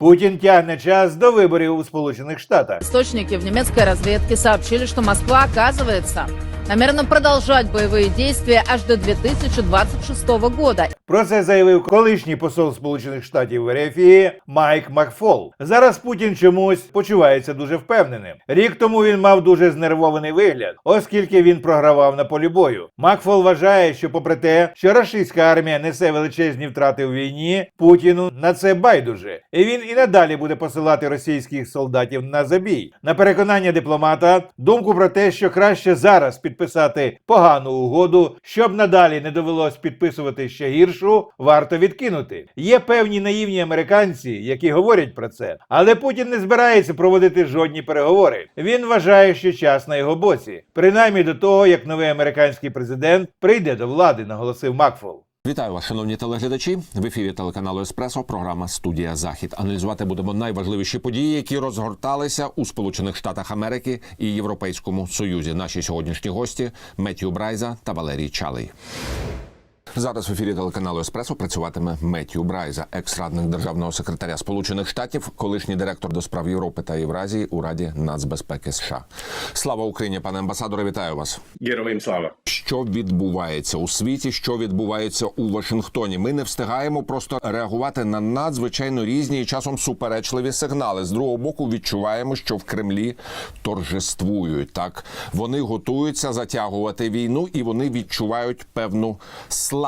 Путін тягне час до виборів у Сполучених Штатах. Источники в немецкой разведке сообщили, что Москва, оказывается, намерена продолжать боевые действия аж до 2026 года. Про це заявив колишній посол Сполучених Штатів в Ерефії Майк Макфол. Зараз Путін чомусь почувається дуже впевненим. Рік тому він мав дуже знервований вигляд, оскільки він програвав на полі бою. Макфол вважає, що, попри те, що рашистська армія несе величезні втрати в війні, Путіну на це байдуже, і він і надалі буде посилати російських солдатів на забій. На переконання дипломата, думку про те, що краще зараз підписати погану угоду, щоб надалі не довелось підписувати ще гіршу, варто відкинути. Є певні наївні американці, які говорять про це, але Путін не збирається проводити жодні переговори. Він вважає, що час на його боці, принаймні до того, як новий американський президент прийде до влади, наголосив Макфол. Вітаю вас, шановні телеглядачі. В ефірі телеканалу Еспресо. Програма Студія Захід. Аналізувати будемо найважливіші події, які розгорталися у Сполучених Штатах Америки і Європейському Союзі. Наші сьогоднішні гості Меттью Брайза та Валерій Чалий. Зараз в ефірі телеканалу Еспресо працюватиме Меттью Брайза, екс-радник державного секретаря Сполучених Штатів, колишній директор до справ Європи та Євразії у Раді нацбезпеки США. Слава Україні, пане амбасадоре, вітаю вас. Героям слава. Що відбувається у світі, що відбувається у Вашингтоні? Ми не встигаємо просто реагувати на надзвичайно різні і часом суперечливі сигнали. З другого боку, відчуваємо, що в Кремлі торжествують. Так вони готуються затягувати війну, і вони відчувають певну слабкість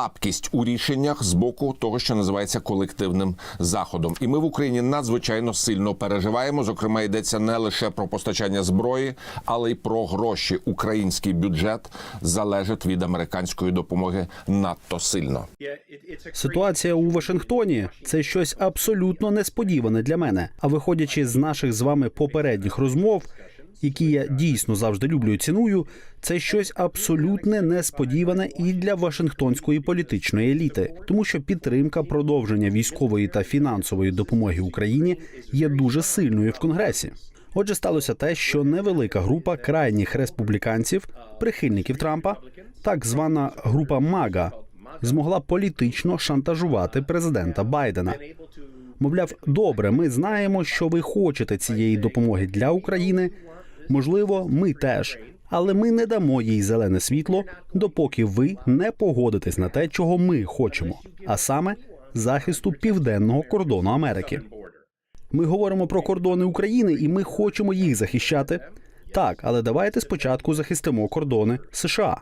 у рішеннях з боку того, що називається колективним заходом. І ми в Україні надзвичайно сильно переживаємо. Зокрема, йдеться не лише про постачання зброї, але й про гроші. Український бюджет залежить від американської допомоги надто сильно. Ситуація у Вашингтоні це щось абсолютно несподіване для мене. А виходячи з наших з вами попередніх розмов, які я дійсно завжди люблю і ціную, це щось абсолютне несподіване і для Вашингтонської політичної еліти, тому що підтримка продовження військової та фінансової допомоги Україні є дуже сильною в Конгресі. Отже, сталося те, що невелика група крайніх республіканців, прихильників Трампа, так звана група МАГА, змогла політично шантажувати президента Байдена. Мовляв, добре, ми знаємо, що ви хочете цієї допомоги для України. Можливо, ми теж, але ми не дамо їй зелене світло, допоки ви не погодитесь на те, чого ми хочемо, а саме захисту південного кордону Америки. Ми говоримо про кордони України, і ми хочемо їх захищати. Так, але давайте спочатку захистимо кордони США.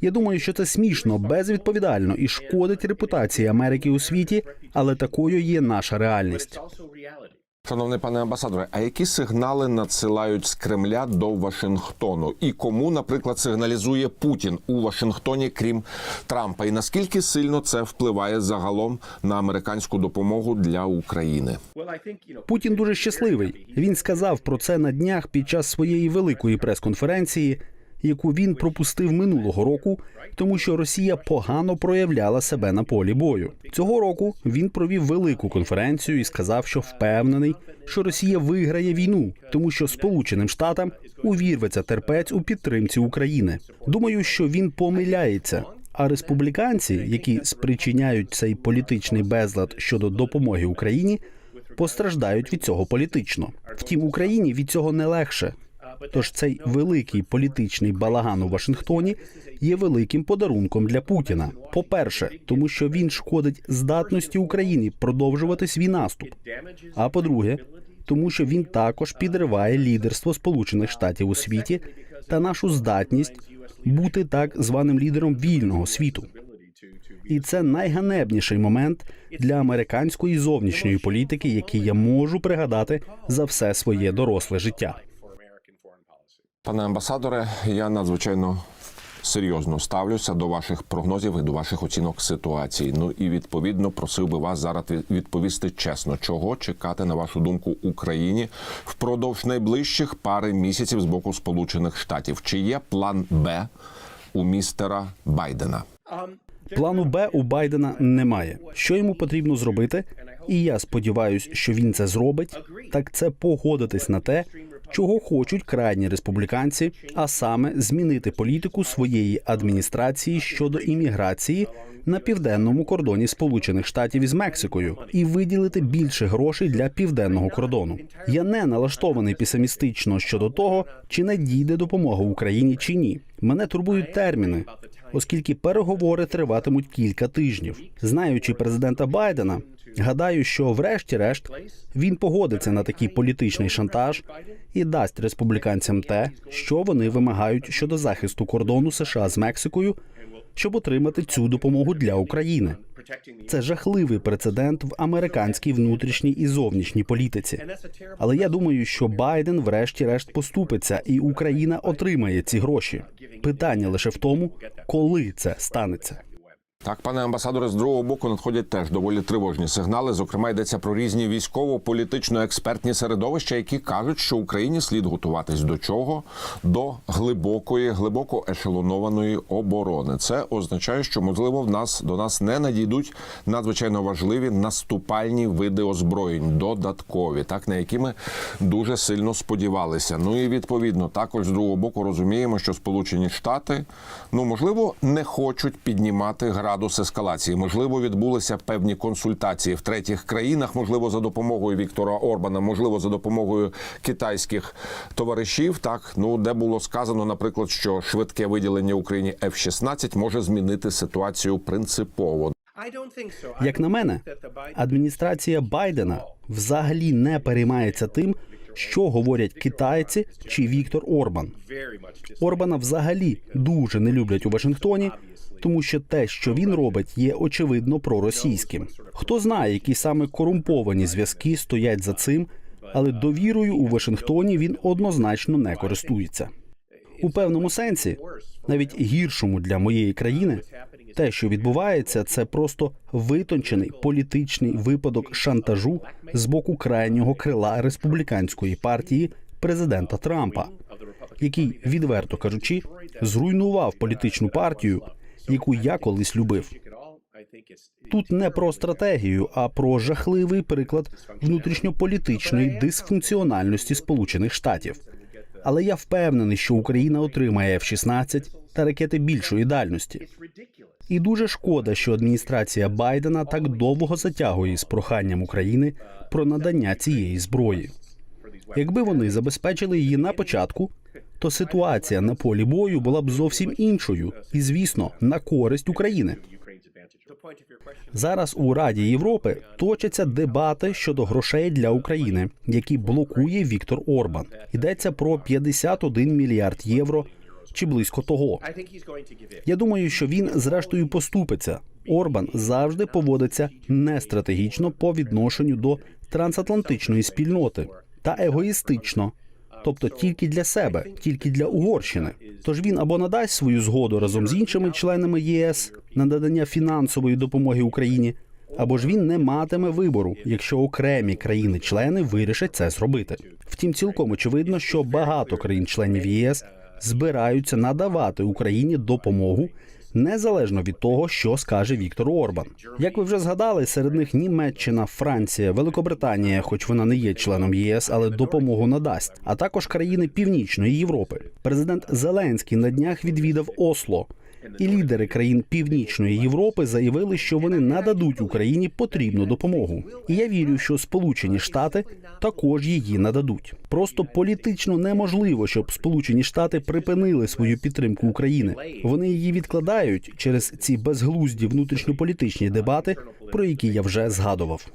Я думаю, що це смішно, безвідповідально і шкодить репутації Америки у світі, але такою є наша реальність. Шановний пане амбасадоре, а які сигнали надсилають з Кремля до Вашингтону? І кому, наприклад, сигналізує Путін у Вашингтоні, крім Трампа? І наскільки сильно це впливає загалом на американську допомогу для України? Путін дуже щасливий. Він сказав про це на днях під час своєї великої прес-конференції, яку він пропустив минулого року, тому що Росія погано проявляла себе на полі бою. Цього року він провів велику конференцію і сказав, що впевнений, що Росія виграє війну, тому що Сполученим Штатам увірветься терпець у підтримці України. Думаю, що він помиляється. А республіканці, які спричиняють цей політичний безлад щодо допомоги Україні, постраждають від цього політично. Втім, Україні від цього не легше. Тож цей великий політичний балаган у Вашингтоні є великим подарунком для Путіна. По-перше, тому що він шкодить здатності України продовжувати свій наступ. А по-друге, тому що він також підриває лідерство Сполучених Штатів у світі та нашу здатність бути так званим лідером вільного світу. І це найганебніший момент для американської зовнішньої політики, який я можу пригадати за все своє доросле життя. Пане амбасадоре, я надзвичайно серйозно ставлюся до ваших прогнозів і до ваших оцінок ситуації. Ну і відповідно просив би вас зараз відповісти чесно, чого чекати на вашу думку Україні впродовж найближчих пари місяців з боку Сполучених Штатів. Чи є план Б у містера Байдена? Плану Б у Байдена немає. Що йому потрібно зробити? І я сподіваюся, що він це зробить. Так це погодитись на те, чого хочуть крайні республіканці, а саме змінити політику своєї адміністрації щодо імміграції на південному кордоні Сполучених Штатів із Мексикою і виділити більше грошей для південного кордону. Я не налаштований песимістично щодо того, чи надійде допомога Україні чи ні. Мене турбують терміни, оскільки переговори триватимуть кілька тижнів. Знаючи президента Байдена, гадаю, що врешті-решт він погодиться на такий політичний шантаж і дасть республіканцям те, що вони вимагають щодо захисту кордону США з Мексикою, щоб отримати цю допомогу для України. Це жахливий прецедент в американській внутрішній і зовнішній політиці. Але я думаю, що Байден врешті-решт поступиться, і Україна отримає ці гроші. Питання лише в тому, коли це станеться. Так, пане амбасадоре, з другого боку надходять теж доволі тривожні сигнали. Зокрема, йдеться про різні військово-політично-експертні середовища, які кажуть, що Україні слід готуватись до чого? До глибокої, глибоко ешелонованої оборони. Це означає, що можливо в нас до нас не надійдуть надзвичайно важливі наступальні види озброєнь, додаткові, так на які ми дуже сильно сподівалися. Ну і відповідно також з другого боку розуміємо, що Сполучені Штати ну можливо не хочуть піднімати градус ескалації. Можливо, відбулися певні консультації в третіх країнах, можливо, за допомогою Віктора Орбана, можливо, за допомогою китайських товаришів. Так ну де було сказано, наприклад, що швидке виділення Україні F-16 може змінити ситуацію принципово. Як на мене, адміністрація Байдена взагалі не переймається тим, що говорять китайці чи Віктор Орбан. Орбана взагалі дуже не люблять у Вашингтоні, тому що те, що він робить, є очевидно проросійським. Хто знає, які саме корумповані зв'язки стоять за цим, але довірою у Вашингтоні він однозначно не користується. У певному сенсі, навіть гіршому для моєї країни, те, що відбувається, це просто витончений політичний випадок шантажу з боку крайнього крила республіканської партії президента Трампа, який, відверто кажучи, зруйнував політичну партію, яку я колись любив. Тут не про стратегію, а про жахливий приклад внутрішньополітичної дисфункціональності Сполучених Штатів. Але я впевнений, що Україна отримає F-16 та ракети більшої дальності. І дуже шкода, що адміністрація Байдена так довго затягує з проханням України про надання цієї зброї. Якби вони забезпечили її на початку, то ситуація на полі бою була б зовсім іншою, і звісно, на користь України. Зараз у Раді Європи точаться дебати щодо грошей для України, які блокує Віктор Орбан. Йдеться про 51 мільярд євро чи близько того. Я думаю, що він зрештою поступиться. Орбан завжди поводиться нестратегічно по відношенню до трансатлантичної спільноти та егоїстично. Тобто тільки для себе, тільки для Угорщини. Тож він або надасть свою згоду разом з іншими членами ЄС на надання фінансової допомоги Україні, або ж він не матиме вибору, якщо окремі країни-члени вирішать це зробити. Втім, цілком очевидно, що багато країн-членів ЄС збираються надавати Україні допомогу. Незалежно від того, що скаже Віктор Орбан, як ви вже згадали, серед них Німеччина, Франція, Великобританія, хоч вона не є членом ЄС, але допомогу надасть, а також країни Північної Європи. Президент Зеленський на днях відвідав Осло, і лідери країн Північної Європи заявили, що вони нададуть Україні потрібну допомогу. І я вірю, що Сполучені Штати також її нададуть. Просто політично неможливо, щоб Сполучені Штати припинили свою підтримку України. Вони її відкладають через ці безглузді внутрішньополітичні дебати, про які я вже згадував.